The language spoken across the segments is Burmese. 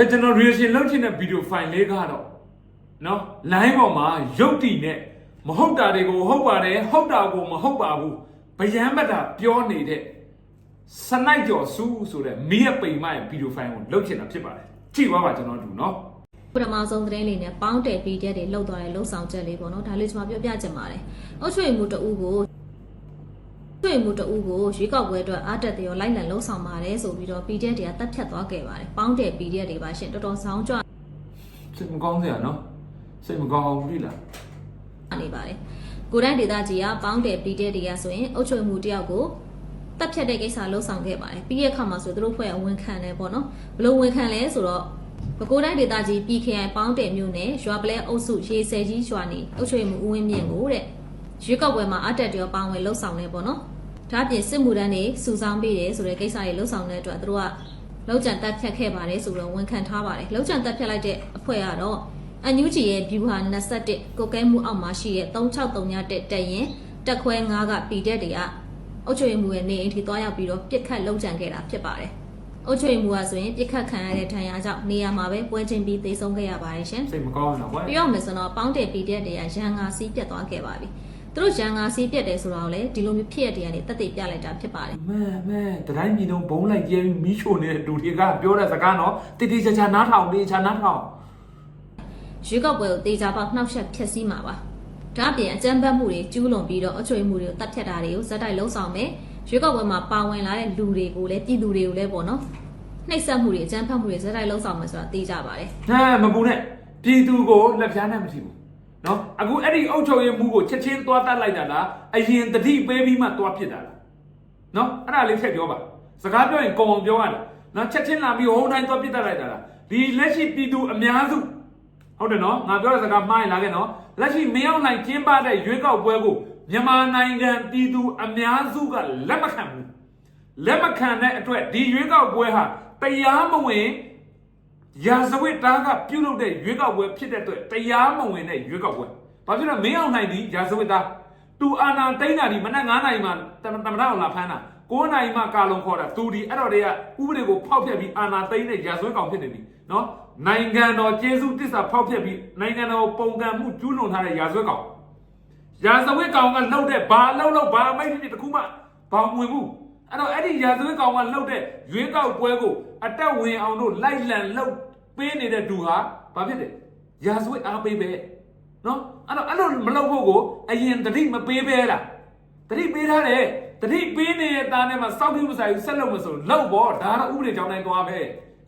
ကဲကျွန်တော် reaction လုပ်ချင်တဲ့ video file လေးကတော့နော် line ပေါ်မှာရုပ်တည်နဲ့မဟုတ်တာတွေကိုဟုတ်ပါတယ်ဟုတ်တာကိုမဟုတ်ပါဘူးဗျမ်းမတာပြောနေတဲ့စနိုက်ကျော်စူးဆိုတဲ့မီးရပိန်မရဲ့ video file ကိုလုပ်ချင်တာဖြစ်ပါတယ်ကြည့်ပါပါကျွန်တော်တို့နော်ပထမဆုံးသတင်းလေးနဲ့ပေါင်းတယ်ပြီးတဲ့တွေလောက်သွားတဲ့လှုပ်ဆောင်ချက်လေးပေါ့နော်ဒါလေးကျွန်မပြောပြချင်ပါတယ်အုတ်ချွေမှုတအူးကို ချွေမှုတအူးကိုရွေးကောက်ပွဲအတွက်အားတက်တယ်ရောလိုက်လံလှုပ်ဆောင်ပါတယ်ဆိုပြီးတော့ PDF တွေကတက်ဖြတ်သွားခဲ့ပါတယ်ပေါင်းတယ် PDF တွေပါရှင်တော်တော်ဆောင်းကြွစိတ်မကောင်းစရာနော်စိတ်မကောင်းအောင်ပြီလားနေပါတယ်ကိုတိုင်းဒေသကြီးကပေါင်းတယ် PDF တွေကဆိုရင်အုတ်ချွေမှုတယောက်ကိုတက်ဖြတ်တဲ့ကိစ္စလှုပ်ဆောင်ခဲ့ပါတယ်ပြီးရဲ့အခါမှာဆိုသူတို့ဖွဲ့အဝင်ခံတယ်ပေါ့နော်ဘယ်လိုဝင်ခံလဲဆိုတော့ပဲခူးတိုင်းဒေသကြီး PKI ပေါင်းတယ်မြို့နယ်ရွာပလဲအုပ်စုရေဆယ်ကြီးရွာနေအုပ်ချုပ်မှုဦးဝင်းမြင့်ကိုတဲ့ရွေးကောက်ပွဲမှာအတက်တောပေါင်းဝင်လှုပ်ဆောင်နေပေါ့နော် ဒါအပြင်စစ်မှုတန်းတွေစုဆောင်းပေးတယ်ဆိုတဲ့ကိစ္စတွေလှုပ်ဆောင်တဲ့အတွက်သူတို့ကလောက်ကျန်တက်ဖြတ်ခဲ့ပါတယ်ဆိုတော့ဝန်ခံထားပါတယ်လောက်ကျန်တက်ဖြတ်လိုက်တဲ့အဖွဲ့ကတော့အန်ယူဂျီရဲ့ view ဟာ21ကိုကဲမှုအောက်မှာရှိတဲ့3639တက်တက်ရင်တက်ခွဲ9ကပီတက်တွေကအုပ်ချုပ်မှုရဲ့နေအိမ်ထိသွားရောက်ပြီးတော့ပြစ်ခတ်လောက်ကျန်ခဲ့တာဖြစ်ပါတယ်အုတ်ချွေမှုကဆိုရင်ပြစ်ခတ်ခံရတဲ့ဒဏ်ရာကြောင့်နေရာမှာပဲပွဲချင်းပြီးသေဆုံးခဲ့ရပါတယ်ရှင်စိတ်မကောင်းတော့ကွာ။ပြောရမယ်ဆိုတော့ပေါင်းတယ်ပီတက်တွေကရန်ငါစီးပြတ်သွားခဲ့ပါပြီ။ သူတို့ရန်ငါစီးပြတ်တယ်ဆိုတော့လေဒီလိုမျိုးဖြစ်ရတဲ့ကနေတက်တေပြလိုက်တာဖြစ်ပါတယ်မဲမဲတတိုင်းပြည်လုံးဘုံလိုက်ကျဲပြီးမီးရှို့နေတဲ့လူတွေကပြောတဲ့စကားနော်တိတိကျကျနားထောင်တေချာနားထောင်။ရွေးကောက်ပွဲကိုတေချာပေါက်နှောက်ယှက်ဖျက်ဆီးမှာပါ။ဒါအပြင်အကြမ်းဖက်မှုတွေကျူးလွန်ပြီးတော့အချွေမှုတွေကိုတတ်ဖြတ်တာတွေကိုဇက်တိုက်လုံးဆောင်မယ်။ရွေးကောက်ပွဲမှာပါဝင်လာတဲ့လူတွေကိုလည်းပြည်သူတွေကိုလည်းပေါ့နော်။နှိပ်စက်မှုတွေအကြမ်းဖက်မှုတွေဇက်တိုက်လုံးဆောင်မယ်ဆိုတာသိကြပါတယ်။ဟဲ့မပူနဲ့ပြည်သူကိုလက်ပြားနဲ့မထီဘူး နော်အခုအဲ့ဒီအုတ်ချုပ်ရမှုကိုချက်ချင်းသွားတတ်လိုက်တာလားအရင်တတိပေးပြီးမှသွားပြစ်တာလားနော်အဲ့ဒါလေးထည့်ပြောပါစကားပြောရင်ကုံအောင်ပြောရတယ်နော်ချက်ချင်းလာပြီးဟိုးတိုင်းသွားပြစ်တတ်လိုက်တာလားဒီလက်ရှိပြည်သူအများစုဟုတ်တယ်နော်ငါပြောတဲ့စကားမှားရင်လာခဲ့နော်လက်ရှိမင်းအောင်နိုင်ကျင်းပတဲ့ရွေးကောက်ပွဲကိုမြန်မာနိုင်ငံပြည်သူအများစုကလက်မခံဘူးလက်မခံတဲ့အတွက်ဒီရွေးကောက်ပွဲဟာတရားမဝင် ရာဇဝတ်သားကပြုတ်လုပ်တဲ့ရွေးကောက်ပွဲဖြစ်တဲ့အတွက်တရားမဝင်တဲ့ရွေးကောက်ပွဲ။ဘာဖြစ်လို့မင်းအောင်နိုင်ဒီရာဇဝတ်သားသူအာနာသိန်းတာဒီမနက်9နာရီမှတမတမရအောင်လာဖမ်းတာ9နာရီမှကာလုံခေါ်တာသူဒီအဲ့တော့တည်းကဥပဒေကိုဖောက်ဖျက်ပြီးအာနာသိန်းတဲ့ရာဇဝတ်ကောင်ဖြစ်နေပြီနော်နိုင်ငံတော်ကျေးဇူးတစ္ဆာဖောက်ဖျက်ပြီးနိုင်ငံတော်ပုံကံမှုကျူးလွန်ထားတဲ့ရာဇဝတ်ကောင်ရာဇဝတ်ကောင်ကလှုပ်တဲ့ဘာလှုပ်လှုပ်ဘာမိတ်ဖြစ်တခုမှဘာဝင်ဘူး အဲ့တော့အဲ့ဒီရာဇဝတ်ကောင်ကလှုပ်တဲ့ရွေးကောက်ပွဲကိုအတက်ဝင်အောင်တို့လိုက်လံလှုပ်ပေးနေတဲ့သူဟာဘာဖြစ်တယ်ရာဇဝတ်အားပေးပဲနော်အဲ့တော့အဲ့လိုမလုပ်ဖို့ကိုအရင်တတိမပေးပဲလားတတိပေးထားတယ်တတိပေးနေတဲ့သားနဲ့မှစောက်ပြီးမဆိုင်ဘူးဆက်လုပ်မဆိုလောက်ပေါ့ဒါတော့ဥပဒေကြောင်းတိုင်းသွားပဲ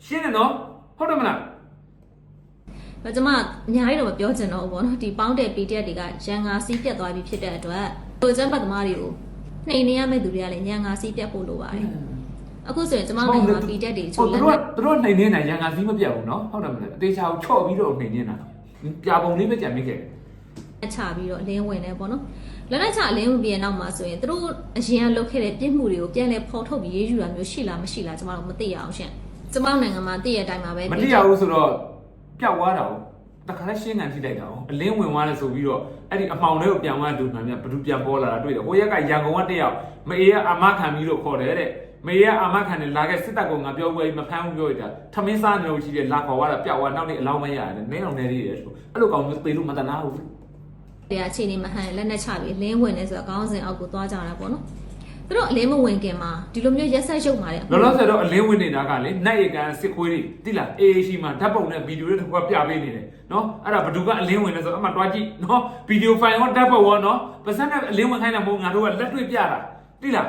ရှင်းတယ်နော်ဟုတ်တယ်မလား။ဒါကျမအများကြီးတော့မပြောချင်တော့ဘူးပေါ့နော်ဒီပေါင်းတဲ့ PDF တွေကရန်ငါစီးပြတ်သွားပြီဖြစ်တဲ့အတွက်ဟိုကျန်းပတ်သမားတွေကို နှိမ်နေရမယ့်သူတွေကလည်းရန်ငါစီးပြတ်ဖို့လိုပါတယ်။အခုဆိုရင်ကျမနိုင်ငံမှာ PDF တွေချိုးသူလက်တို့နဲ့ကသူတို့နှိမ်နေတာရန်ငါစည်းမပြတ်ဘူးနော်ဟုတ်တယ်မလားအသေးချာကိုချော့ပြီးတော့နှိမ်နေတာပြာပုံလေးပဲကြံမိခဲ့တယ်ချပြီးတော့အလင်းဝင်နေပေါ့နော်။လက်နဲ့ချအလင်းဝင်ပြီးတဲ့နောက်မှာဆိုရင်သူတို့အရင်ကလုပ်ခဲ့တဲ့ပြစ်မှုတွေကိုပြန်လဲဖော်ထုတ်ပြီးရေးယူတာမျိုးရှိလားမရှိလားကျမတို့မသိရအောင်ရှင့်။ကျမနိုင်ငံမှာသိရတဲ့အတိုင်းပါပဲမတိရဘူးဆိုတော့ပျောက်သွားတာကို တခါလဲရှင်းကန်ထိလိုက်တာကိုအလင်းဝင်သွားတယ်ဆိုပြီးတော့အဲ့ဒီအမှောင်လေးကိုပြန်သွားတူမှန်မြန်ဘဒူပြန်ပေါ်လာတာတွေ့တယ်ဟိုရက်ကရန်ကုန်ကတယောက်မအေးကအာမခံပြီးတော့ခေါ်တယ်တဲ့မေရအာမခံနဲ့လာခဲ့စစ်တပ်ကငါပြောပွဲမဖမ်းဘူးပြောရတာထမင်းစားနေလို့ရှိတယ်လာခေါ်သွားတာပျောက်သွားနောက်နေ့အလောင်းမရတယ်နင်းအောင်နေသေးတယ်ဆိုအဲ့လိုကောင်မျိုးသေလို့မတနာဘူးတရားအခြေအနေမဟန်လက်နဲ့ချပြီးအလင်းဝင်နေဆိုတော့ခေါင်းစဉ်အောက်ကိုသွားကြတာပေါ့နော်။ သူတို့အလင်းမဝင်ခင်မှာဒီလိုမျိုးရက်ဆက်ရုပ်မာတဲ့လောလောဆယ်တော့အလင်းဝင်နေတာကလေနိုင်ရကန်စစ်ခွေးတွေတိလားအေးရှိမှဓာတ်ပုံနဲ့ဗီဒီယိုတွေတစ်ခုပြပေးနေတယ်နော်အဲ့ဒါဘဒူကအလင်းဝင်လဲဆိုတော့အမှတွားကြည့်နော်ဗီဒီယိုဖိုင်ရောဓာတ်ပုံရောနော်ပါစက်နဲ့အလင်းဝင်ခိုင်းတာမဟုတ်ငါတို့ကလက်တွေ့ပြတာတိလား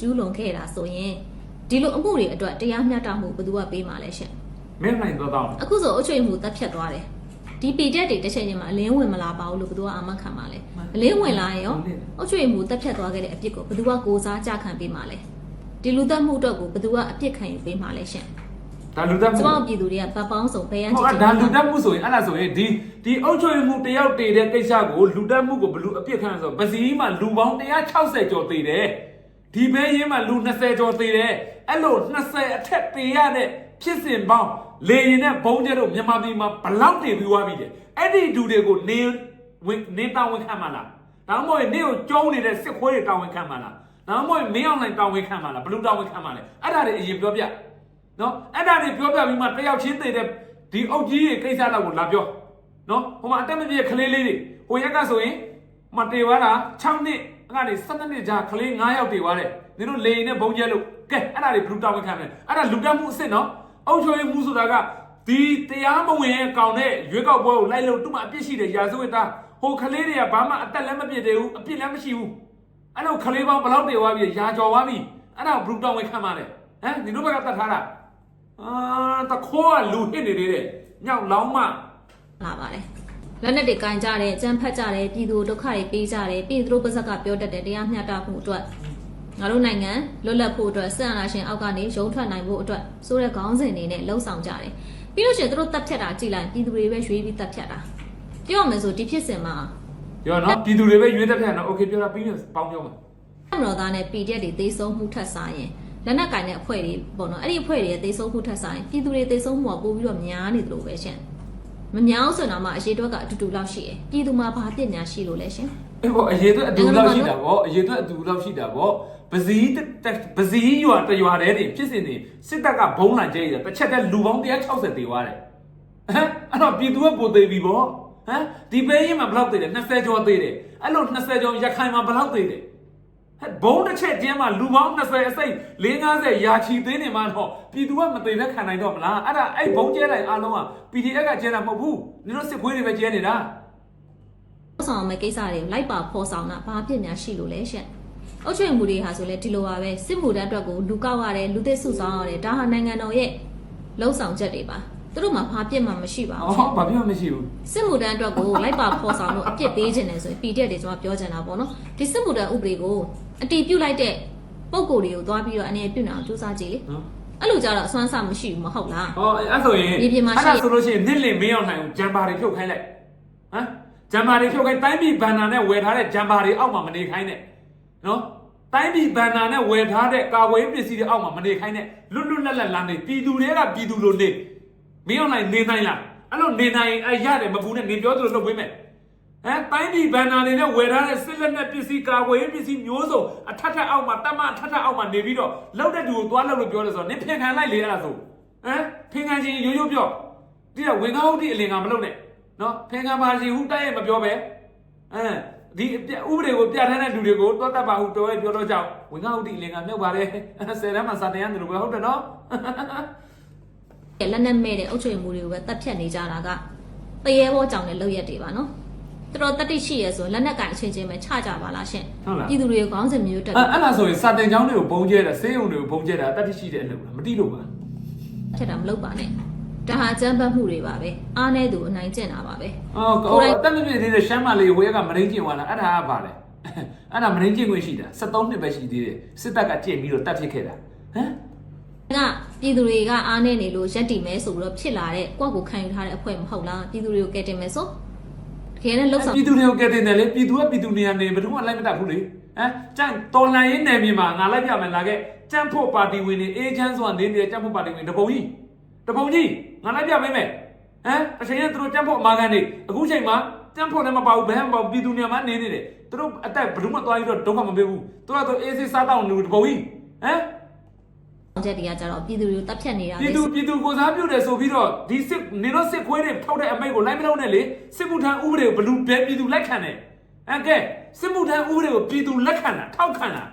ကျူးလွန်ခဲ့တာဆိုရင်ဒီလိုအမှုတွေအတွက်တရားမျှတမှုဘယ်သူကပေးမှာလဲရှင်မင်းနိုင်တော့တော့အခုဆိုအုတ်ချွေမှုတက်ဖြတ်သွားတယ် ဒီပေတက်တွေတစ်ချိန်ချင်းမှာအလင်းဝင်မလာပါဘူးလို့ဘယ်သူကအာမခံပါလဲအလင်းဝင်လာရင်ရောအုတ်ချွေမှုတက်ဖြတ်သွားခဲ့တဲ့အပြစ်ကိုဘယ်သူကကိုစားကြခံပေးမှာလဲဒီလူသက်မှုအတွက်ကိုဘယ်သူကအပြစ်ခံယူပေးမှာလဲရှင်ဒါလူတက်မှုကျမတို့ပြည်သူတွေကဗတ်ပေါင်းစုံဘယ်ရန်ဟောကြည့်ကြဒါည့်လူတက်မှုဆိုရင်အဲ့ဒါဆိုရင်ဒီဒီအုတ်ချွေမှုတယောက်တည်တဲ့ကိစ္စကိုလူတက်မှုကိုဘလူအပြစ်ခံရဆိုပစီမှာလူပေါင်း160ကျော်တည်တယ်ဒီဘဲရင်းမှာလူ20ကျော်တည်တယ်အဲ့လို20အထက်တည်ရတဲ့ဖြစ်စဉ်ပေါင်း လေရင်နဲ့ဘုံကျဲတို့မြန်မာပြည်မှာဘလောက်တည်ပြီးသွားပြီတဲ့အဲ့ဒီဒူတွေကိုနေဝင်နေတောင်းဝင်ခံမှာလားဒါမှမဟုတ်နေကိုကျုံးနေတဲ့စစ်ခွေးတွေတောင်းဝင်ခံမှာလားဒါမှမဟုတ်မင်းအောင်နိုင်တောင်းဝင်ခံမှာလားဘလူတောင်းဝင်ခံမှာလဲအဲ့ဒါတွေအရင်ပြောပြနော်အဲ့ဒါတွေပြောပြပြီးမှတယောက်ချင်းသေးတဲ့ဒီအုပ်ကြီးရဲ့ကိစ္စတော့ကိုလာပြောနော်ဟိုမှာအတက်မပြည့်ကလေးလေးတွေဟိုရက်ကဆိုရင်မတေသွားတာ6နှစ်အဲ့ဒါနေ7နှစ်ကြာကလေး9ယောက်တေသွားတယ်နင်တို့လေရင်နဲ့ဘုံကျဲလို့ကဲအဲ့ဒါတွေဘလူးတောင်းခံတယ်အဲ့ဒါလူတက်မှုအစ်စ်နော် အုပ်ချုပ်ရေးမှုဆိုတာကဒီတရားမဝင်ရဲ့ကောင်တဲ့ရွေးကောက်ပွဲကိုလိုက်လို့သူ့မှာအပြစ်ရှိတယ်ရာဇဝတ်သားဟိုကလေးတွေကဘာမှအသက်လည်းမပြည့်သေးဘူးအပြစ်လည်းမရှိဘူးအဲ့တော့ခလေးပေါင်းဘယ်လောက်တေသွားပြီရာကျော်သွားပြီအဲ့ဒါဘလူးတောင်းဝင်ခံပါလေဟမ်ဒီတို့ဘက်ကတတ်ထားတာအာတခေါ်ကလူဟစ်နေသေးတယ်ညောက်လောင်းမလာပါတယ်လက်နဲ့တွေကင်ကြတယ်ကြမ်းဖက်ကြတယ်ပြည်သူဒုက္ခတွေပေးကြတယ်ပြည်သူတို့ပါဇက်ကပြောတတ်တယ်တရားမျှတမှုအတွက် ငါတို့နိုင်ငံလွတ်လပ်ဖို့အတွက်စစ်အာဏာရှင်အောက်ကနေရုံထွက်နိုင်ဖို့အတွက်ဆိုတဲ့ခေါင်းစဉ်တွေနဲ့လှုံ့ဆော်ကြတယ်ပြီးလို့ရှိရင်သူတို့တပ်ဖြတ်တာကြည်လိုက်ပြည်သူတွေပဲရွေးပြီးတပ်ဖြတ်တာပြောရမယ်ဆိုဒီဖြစ်စဉ်မှာ ပြောနော်ပြည်သူတွေပဲရွေးတက်တယ်နော်โอเคပြောတာပြီးရင်ပေါင်းပြောမှာ အမတော်သားနဲ့ PDF တွေသေဆုံးမှုထက်စားရင်လက်နက်ကင်တဲ့အဖွဲ့တွေပေါ့နော်အဲ့ဒီအဖွဲ့တွေရဲ့သေဆုံးမှုထက်စားရင်ပြည်သူတွေသေဆုံးမှုကပိုပြီးတော့များနေတယ်လို့ပဲရှင်မများဆိုတော့မှအရေးတွက်ကအတူတူလောက်ရှိတယ်ပြည်သူမှာဘာပညာရှိလို့လဲရှင် အေးပေါ့အရေးအတွက်အတူလောက်ရှိတာပေါ့အရေးအတွက်အတူလောက်ရှိတာပေါ့ ပစည်းပစည်းရွာတရွာတည်းတင်ဖြစ်စဉ်နေစစ်တပ်ကဘုံလာကျဲရတစ်ချက်တည်းလူပေါင်း160တေသွားတယ်ဟမ်အဲ့တော့ပြည်သူကပိုသေးပြီပေါ့ဟမ်ဒီပေးရင်မှာဘယ်လောက်သေးတယ်20ကျော်သေးတယ်အဲ့လို20ကျော်ရခိုင်မှာဘယ်လောက်သေးတယ်ဟဲ့ဘုံတစ်ချက်ကျင်းမှာလူပေါင်း20အစိတ်450ရာချီသေးနေမှတော့ပြည်သူကမသိတဲ့ခံနိုင်တော့မလားအဲ့ဒါအဲ့ဘုံကျဲလိုက်အားလုံးက PDF ကကျဲတာမဟုတ်ဘူးနင်တို့စစ်ခွေးတွေပဲကျဲနေတာဆောင်မယ့်ကိစ္စတွေလိုက်ပါဖော်ဆောင်တာဘာဖြစ်များရှိလို့လဲရှင့် အုတ်ချွေမှုတွေဟာဆိုလဲဒီလိုပါပဲစစ်မှုတန်းအတွက်ကိုလူကောက်ရတယ်လူသစ်စုဆောင်ရတယ်ဒါဟာနိုင်ငံတော်ရဲ့လှုံ့ဆော်ချက်တွေပါသူတို့မှာဘာပြစ်မှမရှိပါဘူးအော်ဘာဖြစ်မှမရှိဘူးစစ်မှုတန်းအတွက်ကိုလိုက်ပါဖော်ဆောင်လို့အပြစ်ပေးခြင်းတယ်ဆိုရင် PDF တွေကျွန်မပြောချင်တာပေါ့နော်ဒီစစ်မှုတန်းဥပဒေကိုအတီးပြုတ်လိုက်တဲ့ပုံကိုယ်တွေကိုသွားပြီးတော့အနေနဲ့ပြုတ်နေအောင်စူးစမ်းကြည့်လေနော်အဲ့လိုကြတော့အစွမ်းစားမရှိဘူးမဟုတ်လားဟောအဲ့ဆိုရင်မြေပြင်မှာရှိအဲ့ဒါဆိုလို့ရှိရင်နစ်လင်မင်းအောင်နိုင်ကိုဂျမ်ဘာတွေဖြုတ်ခိုင်းလိုက်ဟမ်ဂျမ်ဘာတွေဖြုတ်ခိုင်းတိုင်းပြည်ဘန်နာနဲ့ဝယ်ထားတဲ့ဂျမ်ဘာတွေအောက်မှာမနေခိုင်းနဲ့ နော်တိုင်းပြည်ဘန်နာနဲ့ဝယ်ထားတဲ့ကာဝေးပစ္စည်းတွေအောက်မှာမနေခိုင်းနဲ့လွတ်လွတ်လပ်လပ်လမ်းနေပြည်သူတွေကပြည်သူလိုနေမင်းအောင်နိုင်နေနိုင်လားအဲ့လိုနေနိုင်အဲ့ရတယ်မဘူးနဲ့နေပြောသလိုလုပ်ပေးမယ်ဟမ်တိုင်းပြည်ဘန်နာတွေနဲ့ဝယ်ထားတဲ့စစ်လက်နက်ပစ္စည်းကာကွယ်ရေးပစ္စည်းမျိုးစုံအထက်ထက်အောက်မှာတမအထက်ထက်အောက်မှာနေပြီးတော့လောက်တဲ့သူကိုသွားလောက်လို့ပြောတယ်ဆိုတော့နင်ဖင်ခံလိုက်လေအဲ့ဒါဆိုဟမ်ဖင်ခံချင်းရိုးရိုးပြောဒီကဝင်ကားဟုတ်ဒီအလင်ကမလုပ်နဲ့နော်ဖင်ခံပါစီဟူတိုက်ရဲ့မပြောပဲဟမ် ဒီဥပဒေကိုပြဋ္ဌာန်းတဲ့လူတွေကိုတွတ်တတ်ပါဟုတော်ရဲ့ပြောတော့ကြောင့်ဝင်ကားဟုတ်ဒီအလင်ကမြုပ်ပါတယ်ဆယ်တန်းမှာစာတင်ရတယ်လို့ပဲဟုတ်တယ်နော်လက်နက်မဲ့တဲ့အုတ်ချွေမှုတွေကိုပဲတက်ဖြတ်နေကြတာကတရေဘောကြောင့်လည်းလောက်ရက်တွေပါနော်တော်တော်တတိရှိရဲဆိုရင်လက်နက်ကင်အချင်းချင်းပဲချကြပါလားရှင့်ဟုတ်လားပြည်သူတွေကိုခေါင်းစဉ်မျိုးတက်အဲ့အဲ့ဒါဆိုရင်စာတင်ကျောင်းတွေကိုဘုံကျဲတာဆေးရုံတွေကိုဘုံကျဲတာတတ်သိရှိတဲ့အလုပ်လားမတိလို့ပါဖြတ်တာမလုပ်ပါနဲ့ ဒါဟာကြမ်းဖက်မှုတွေပါပဲအားနေသူအနိုင်ကျင့်တာပါပဲအော်ကိုယ်တက်မပြည့်သေးတဲ့ရှမ်းမလေးဝေးကမရင်းကျင်သွားတာအဲ့ဒါကပါလေအဲ့ဒါမရင်းကျင်ခွင့်ရှိတာ73နှစ်ပဲရှိသေးတယ်စစ်တပ်ကကြင့်ပြီးတော့တတ်ဖြစ်ခဲ့တာဟမ်ကပြည်သူတွေကအားနေနေလို့ရက်တည်မဲဆိုပြီးတော့ဖြစ်လာတဲ့ကိုယ့်ကိုခံယူထားတဲ့အဖွဲ့မဟုတ်လားပြည်သူတွေကိုကယ်တင်မယ်ဆိုတကယ်နဲ့လှုပ်ဆောင်ပြည်သူတွေကိုကဲတင်တယ်လေပြည်သူကပြည်သူနေရာနေဘယ်သူမှလိုက်မတတ်ဘူးလေဟမ်ကျန်တော်လန်ရေးနယ်မြေမှာငါလိုက်ပြမယ်လာခဲ့ကျန်ဖို့ပါတီဝင်တွေအေးချမ်းစွာနေနေတဲ့ကျန်ဖို့ပါတီဝင်တပုံကြီး တပုံကြီးငါလိုက်ပြပေးမယ်ဟမ်အချိန်ကသူတို့ကျန်ဖို့အမာခံနေအခုချိန်မှာကျန်ဖို့လည်းမပါဘူးဘယ်မှမပါဘူးပြည်သူနေရာမှာနေနေတယ်သူတို့အသက်ဘယ်သူမှသွားပြီးတော့ဒုက္ခမပေးဘူးသူတို့ကတော့အေးစစ်စားတောင်းလူတပုံကြီးဟမ်ချက်တွေကကြတော့ပြည်သူတွေကိုတပ်ဖြတ်နေတာပြည်သူပြည်သူကိုစားပြုတယ်ဆိုပြီးတော့ဒီစစ်နေတော့စစ်ခွေးတွေထောက်တဲ့အမိတ်ကိုလိုက်မလို့နဲ့လေစစ်မှုထမ်းဥပဒေကိုဘလူဘဲပြည်သူလက်ခံတယ်အဲကဲစစ်မှုထမ်းဥပဒေကိုပြည်သူလက်ခံတာထောက်ခံတာ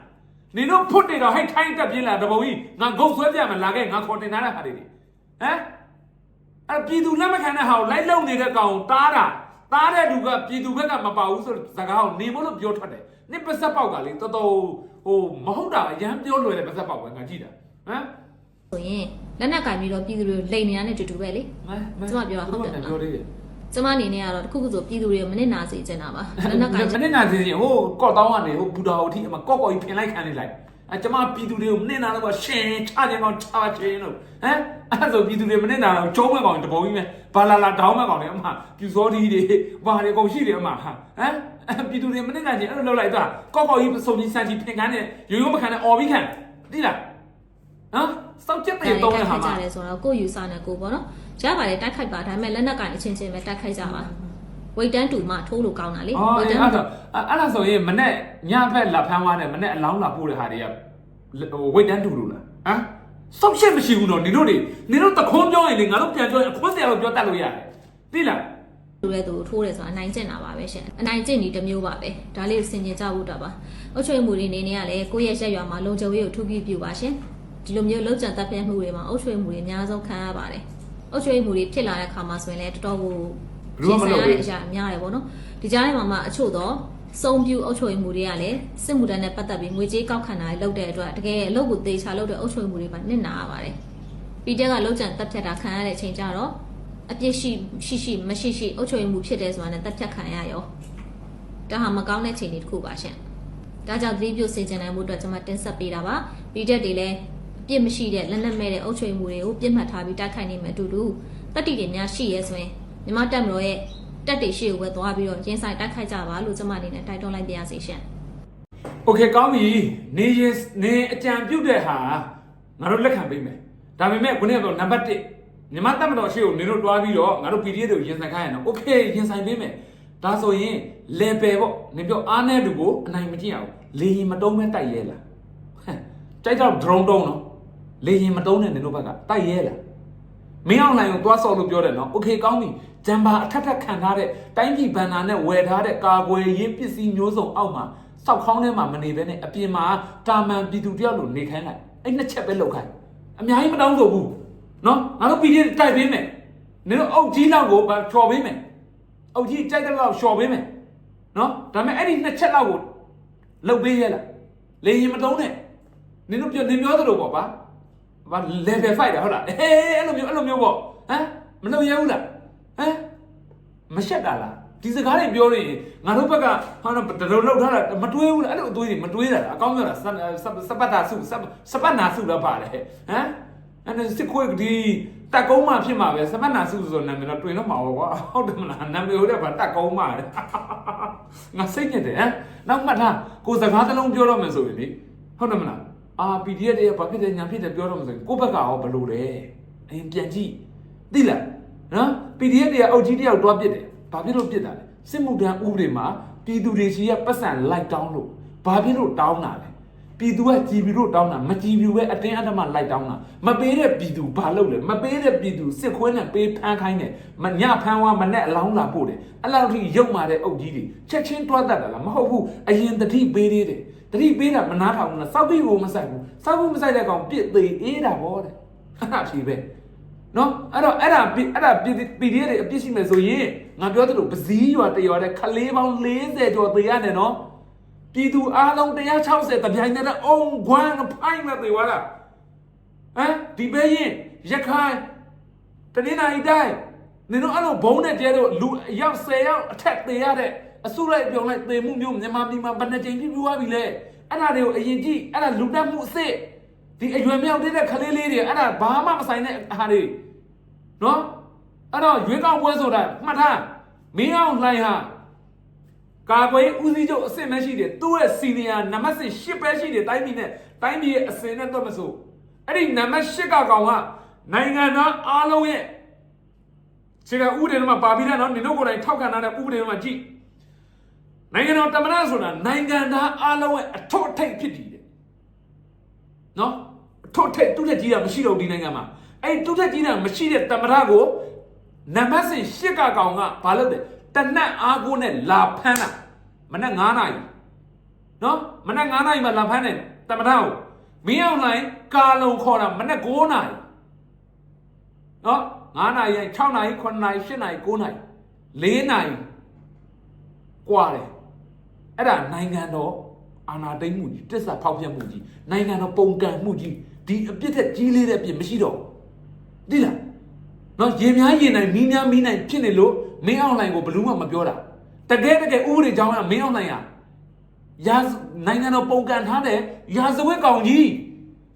နေတော့ဖွတ်နေတော့ဟိုက်ထိုင်းတက်ပြင်းလာတပုံကြီးငါဂုတ်ဆွဲပြမယ်လာခဲ့ငါခေါ်တင်ထားတဲ့ဟာတွေ ဟမ်အဲပြည်သူလက်မခံတဲ့ဟာကိုလိုက်လုံနေတဲ့ကောင်တားတာတားတဲ့လူကပြည်သူဘက်ကမပါဘူးဆိုစကားကိုနေမလို့ပြောထွက်တယ်နစ်ပစက်ပေါက်ကလေတော်တော်ဟိုမဟုတ်တာအရန်ပြောလွယ်တဲ့ပစက်ပေါက်ပဲငါကြည့်တာဟမ်ဆိုရင်လက်နက်ကင်ပြီးတော့ပြည်သူတွေကိုလိန်နေတာနဲ့တူတူပဲလေမင်းမင်းကျမပြောတာဟုတ်တယ်နော်ပြောသေးတယ်ကျမအနေနဲ့ကတော့တခုခုဆိုပြည်သူတွေကိုမနစ်နာစေချင်တာပါလက်နက်ကင်မနေ့ကစီစီဟိုကော့တောင်းကနေဟိုဘူတာအထိအမကော့ကော့ကြီးဖင်လိုက်ခံနေလိုက် အဲကျမပြည်သူတွေကိုမနေ့နာတော့ရှင်ချခြင်းကောင်ချခြင်းလို့ဟမ်အဲဆိုပြည်သူတွေမနေ့နာတော့ကျုံးမဲ့ကောင်တပုံကြီးမဲ့ဘာလာလာတောင်းမဲ့ကောင်တွေအမပြူစောဒီတွေဘာတွေအကုန်ရှိတယ်အမဟာဟမ်ပြည်သူတွေမနေ့နာချင်းအဲ့လိုလုပ်လိုက်တော့ကော့ကော့ကြီးစုံကြီးစမ်းကြီးဖင်ခံနေရိုးရိုးမခံနဲ့အော်ပြီးခံသိလားနော်စောက်ချက်တွေတုံးတဲ့ဟာကြမှာတယ်ဆိုတော့ကိုယူဆနဲ့ကိုပေါ့နော်ရပါတယ်တိုက်ခိုက်ပါဒါပေမဲ့လက်နက်ကင်အချင်းချင်းပဲတိုက်ခိုက်ကြပါ ဝိတ်တန်းတူမှထိုးလို့ကောင်းတာလေအော်ဝိအဲ့တ်တဒါန်းဆိုအဲ့ဒါဆိုရင်မနေ့ညဖက်လက်ဖမ်းသွားတယ်မနေ့အလောင်းလာပို့တဲ့ဟာတွေကဟိုဝိတ်တန်းတူလို့လားဟမ်စောက်ရှက်မရှိဘူးနော်နင်တို့တွေနင်တို့တခွန်းပြောရင်လေငါတို့ပြန်ပြောရင်အခွန်းစရာလို့ပြောတတ်လို့ရတယ်သိလားလူရဲ့သူထိုးတယ်ဆိုတာအနိုင်ကျင့်တာပါပဲရှင်အနိုင်ကျင့်ဒီတစ်မျိုးပါပဲဒါလေးကိုဆင်ကျင်ကြဖို့တာပါအုတ်ချွေမှုတွေနေနေရလဲကိုယ့်ရဲ့ရက်ရွာမှာလုံခြုံရေးကိုထူးပြီးပြပါရှင်ဒီလိုမျိုးလောက်ကျန်တပ်ပြတ်မှုတွေမှာအုတ်ချွေမှုတွေအများဆုံးခံရပါတယ်အုတ်ချွေမှုတွေဖြစ်လာတဲ့အခါမှာဆိုရင်လည်းတော်တော်ကို ဘယ်လိုမှမလုပ်ဘူးအရာများတယ်ပေါ့နော်ဒီကြားထဲမှာမှအချို့တော့စုံပြူအုတ်ချွေမှုတွေကလည်းစစ်မှုတန်းနဲ့ပတ်သက်ပြီးငွေကြေးကောက်ခံတာတွေလုပ်တဲ့အတွက်တကယ်အလုပ်ကိုသေချာလုပ်တဲ့အုတ်ချွေမှုတွေပါနစ်နာရပါတယ်ပြီးတဲ့ကလောက်ကျန်တပ်ဖြတ်တာခံရတဲ့အချိန်ကျတော့အပြစ်ရှိရှိရှိမရှိရှိအုတ်ချုပ်မှုဖြစ်တယ်ဆိုတာနဲ့တက်ဖြတ်ခံရရောဒါဟာမကောင်းတဲ့ချိန်တွေတစ်ခုပါရှင့်ဒါကြောင့်သတိပြုစေချင်နိုင်မှုအတွက်ကျွန်မတင်ဆက်ပေးတာပါပြီးတဲ့တွေလည်းအပြစ်မရှိတဲ့လက်လက်မဲ့တဲ့အုတ်ချုပ်မှုတွေကိုပြစ်မှတ်ထားပြီးတိုက်ခိုက်နေမယ်အတူတူတက်တီတွေများရှိရဲဆိုရင် မြမတက်မလို့ရဲ့တက်တွေရှေ့ကိုပဲသွားပြီးတော့ရင်းဆိုင်တိုက်ခိုက်ကြပါလို့ကျွန်မအနေနဲ့တိုက်တွန်းလိုက်ပါရစေရှင်။ Okay ကောင်းပြီ။နေရင်နေအကြံပြုတ်တဲ့ဟာငါတို့လက်ခံပေးမယ်။ဒါပေမဲ့ခုနကတော့နံပါတ်1မြမတက်မတော်ရှေ့ကိုနေတို့တွားပြီးတော့ငါတို့ PDF တွေကိုရင်းဆိုင်ခိုင်းရအောင်။ Okay ရင်းဆိုင်ပေးမယ်။ဒါဆိုရင် level ပေါ့။နေပြောအားနဲ့တူကိုအနိုင်မကျင့်အောင်လေရင်မတုံးပဲတိုက်ရဲလား။တိုက်တော့ drone တုံးနော်။လေရင်မတုံးနဲ့နေတို့ဘက်ကတိုက်ရဲလား။မင်းအောင်လှိုင်ကိုသွားဆော့လို့ပြောတယ်နော်။ Okay ကောင်းပြီ။ ဂျမ်ဘာအထက်ထက်ခံထားတဲ့တိုင်းပြည်ဘန်နာနဲ့ဝယ်ထားတဲ့ကာကွယ်ရေးပစ္စည်းမျိုးစုံအောက်မှာစောက်ခေါင်းထဲမှာမနေဘဲနဲ့အပြင်မှာတာမန်ပြည်သူတယောက်လိုနေခိုင်းလိုက်အဲ့နှစ်ချက်ပဲလောက်ခိုင်းအများကြီးမတောင်းဆိုဘူးနော်ငါတို့ပြည်တွေတိုက်ပေးမယ်နင်တို့အုတ်ကြီးလောက်ကိုချော်ပေးမယ်အုတ်ကြီးကြိုက်တဲ့လောက်ချော်ပေးမယ်နော်ဒါပေမဲ့အဲ့ဒီနှစ်ချက်လောက်ကိုလုတ်ပေးရလားလေရင်မတုံးနဲ့နင်တို့ပြောနင်ပြောသလိုပေါ့ပါဘာ level 5တာဟုတ်လားအေးအဲ့လိုမျိုးအဲ့လိုမျိုးပေါ့ဟမ်မလုပ်ရဘူးလား ဟမ်မရှက်တာလားဒီစကားတွေပြောနေရင်ငါတို့ဘက်ကဟာတော့တလုံးလောက်ထားတာမတွေးဘူးလားအဲ့လိုအသွေးတွေမတွေးတာလားအကောင်းပြောတာစစပတ်တာစုစပတ်နာစုတော့ပါတယ်ဟမ်အဲ့ဒါစစ်ခွေးဒီတက်ကုန်းမှဖြစ်မှာပဲစပတ်နာစုဆိုနာမည်တော့တွင်တော့မှာပေါ့ကွာဟုတ်တယ်မလားနာမည်ဟိုတဲ့ဘာတက်ကုန်းမှလေငါစိတ်ညစ်တယ်ဟမ်နောက်မှတ်ထားကိုစကားတစ်လုံးပြောတော့မယ်ဆိုရင်လေဟုတ်တယ်မလားအာ PDF တွေကဘာဖြစ်တယ်ညာဖြစ်တယ်ပြောတော့မှဆိုရင်ကိုယ့်ဘက်ကရောဘယ်လိုလဲအရင်ပြန်ကြည့်သိလား နော် PDF တွေကအုတ်ကြီးတယောက်တွားပစ်တယ်ဘာဖြစ်လို့ပစ်တာလဲစစ်မှုထမ်းဥပဒေမှာပြည်သူတွေစီကပတ်စံလိုက်တောင်းလို့ဘာဖြစ်လို့တောင်းတာလဲပြည်သူကကြည်ပြီးလို့တောင်းတာမကြည်ပြီးပဲအတင်းအဓမ္မလိုက်တောင်းတာမပေးတဲ့ပြည်သူဘာလုပ်လဲမပေးတဲ့ပြည်သူစစ်ခွဲနဲ့ပေးဖမ်းခိုင်းတယ်မညဖမ်းသွားမနဲ့အလောင်းလာပို့တယ်အဲ့လောက်ထိရုပ်မာတဲ့အုတ်ကြီးတွေချက်ချင်းတွားတတ်တာလားမဟုတ်ဘူးအရင်တတိပေးသေးတယ်တတိပေးတာမနာထောင်ဘူးလားစောက်ပြီးကိုမဆိုင်ဘူးစောက်ဘူးမဆိုင်တဲ့ကောင်ပြစ်သေးအေးတာဗောတဲ့အဲ့ဒါဖြေပဲ နော်အဲ့တော့အဲ့ဒါပြအဲ့ဒါပြည်ပြည်တွေအပြစ်ရှိမယ်ဆိုရင်ငါပြောသလိုပစည်းရွာတရွာတဲ့ခလေးပေါင်း40ကျော်သေးရတယ်နော်ပြည်သူအားလုံး160တပြိုင်တည်းအုံခွမ်းဖိုင်းမဲ့သေးသွားလားဟမ်ဒီပဲရင်ရခိုင်တနင်္လာရီတိုင်းနင်တို့အဲ့လိုဘုံနဲ့တဲတို့လူအယောက်10ယောက်အထက်သေးရတဲ့အစုလိုက်ပြောင်းလိုက်သေမှုမျိုးမြန်မာပြည်မှာဘယ်နှကြိမ်ပြပြသွားပြီလဲအဲ့ဒါတွေကိုအရင်ကြည့်အဲ့ဒါလူတက်မှုအစ်စ် ဒီအရွယ်မြောက်တဲ့ခလေးလေးတွေအဲ့ဒါဘာမှမဆိုင်တဲ့အားတွေနော်အဲ့တော့ရွေးကောက်ပွဲဆိုတာမှတ်ထားမင်းအောင်လှိုင်ဟာကာကွယ်ဦးစီးချုပ်အဆင့်မရှိတယ်သူ့ရဲ့စီနီယာနံပါတ်8ပဲရှိတယ်တိုင်းပြည်နဲ့တိုင်းပြည်ရဲ့အစင်နဲ့တော့မဆိုအဲ့ဒီနံပါတ်8ကကောင်ကနိုင်ငံသားအားလုံးရဲ့ခြေကဥပဒေထဲမှာပါပြီးသားနော်နင်တို့ကိုယ်တိုင်ထောက်ခံထားတဲ့ဥပဒေထဲမှာကြည့်နိုင်ငံတော်တမန်ဆိုတာနိုင်ငံသားအားလုံးရဲ့အထွတ်အထိပ်ဖြစ်တည်တယ်နော်အ ထွတ်အထိပ်တူးတဲ့ကြီးတာမရှိတော့ဘူးဒီနိုင်ငံမှာ အဲ့တုတ်တက်ကြီးတာမရှိတဲ့တမရကိုနံပါတ်စဉ်ရှစ်ကကောင်ကဘာလုပ်လဲတနတ်အားကိုနဲ့လာဖမ်းတာမနက်9နာရီနော်မနက်9နာရီမှာလာဖမ်းတယ်တမရကိုမင်းအောင်လိုင်းကာလုံခေါ်တာမနက်9နာရီနော်9နာရီ6နာရီ9နာရီ10နာရီ9နာရီ4နာရီกว่าတယ်အဲ့ဒါနိုင်ငံတော်အာဏာသိမ်းမှုကြီးတစ္ဆာဖောက်ဖျက်မှုကြီးနိုင်ငံတော်ပုံကံမှုကြီး ဒီအပြစ်သက်ကြီးလေးတဲ့အပြစ်မရှိတော့ဘူးသိလားနော်ရေများရေနိုင်မီးများမီးနိုင်ဖြစ်နေလို့မင်းအောင်လှိုင်ကိုဘယ်လို့မှမပြောတာတကယ်တကယ်ဥပဒေကြောင်းကမင်းအောင်လှိုင်ဟာရာဇနိုင်ငံတော်ပုံကန်ထားတဲ့ရာဇဝတ်ကောင်ကြီး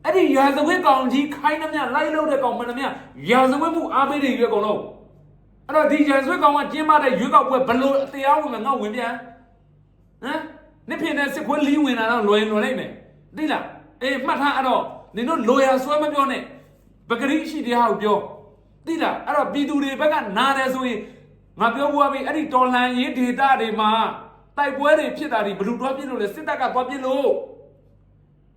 အဲ့ဒီရာဇဝတ်ကောင်ကြီးခိုင်းနှမြလိုက်လို့တဲ့ကောင်မနှမြရာဇဝတ်မှုအားပေးတဲ့ရွေးကောင်တော့အဲ့တော့ဒီရာဇဝတ်ကောင်ကကျင်းပတဲ့ရွေးကောက်ပွဲဘလို့တရားဝင်မငေါ့ဝင်ပြန်ဟမ်နှစ်ဖြစ်တဲ့စစ်ခွေးလီးဝင်လာတော့လွယ်လွယ်လိုက်မယ်သိလားအေးမှတ်ထားအဲ့တော့ နင်တို့လိုရာဆွဲမပြောနဲ့ပဂရိရှိတရားကိုပြောသိလားအဲ့တော့ပြည်သူတွေဘက်ကနားတယ်ဆိုရင်ငါပြောဘူးပြီအဲ့ဒီတော်လှန်ရေးဒေတာတွေမှာတိုက်ပွဲတွေဖြစ်တာတွေဘယ်လိုတွားပြစ်လို့လဲစစ်တပ်ကတွားပြစ်လို့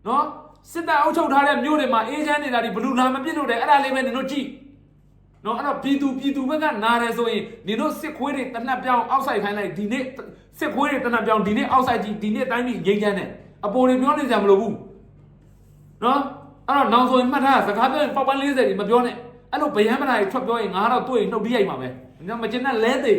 နော်စစ်တပ်အုပ်ချုပ်ထားတဲ့မြို့တွေမှာအေးချမ်းနေတာဒီဘလူးလာမပြစ်လို့တယ်အဲ့ဒါလေးပဲနင်တို့ကြည့်နော်အဲ့တော့ပြည်သူပြည်သူဘက်ကနားတယ်ဆိုရင်နင်တို့စစ်ခွေးတွေတနတ်ပြောင်းအောက်ဆိုင်ခိုင်းလိုက်ဒီနေ့စစ်ခွေးတွေတနတ်ပြောင်းဒီနေ့အောက်ဆိုင်ကြည့်ဒီနေ့တိုင်းပြည်ငြိမ်းချမ်းတယ်အပေါ်တွေပြောနေကြမလို့ဘူးနော် အဲ့တော့နောင်ဆိုရင်မှတ်ထားစကားပြောရင်ပေါက်ပန်း40ဒီမပြောနဲ့အဲ့လိုဗယံမနာကြီးထွက်ပြောရင်ငါတော့တွေ့ရင်နှုတ်တိရိုက်မှာပဲမကျင်တဲ့လဲသေး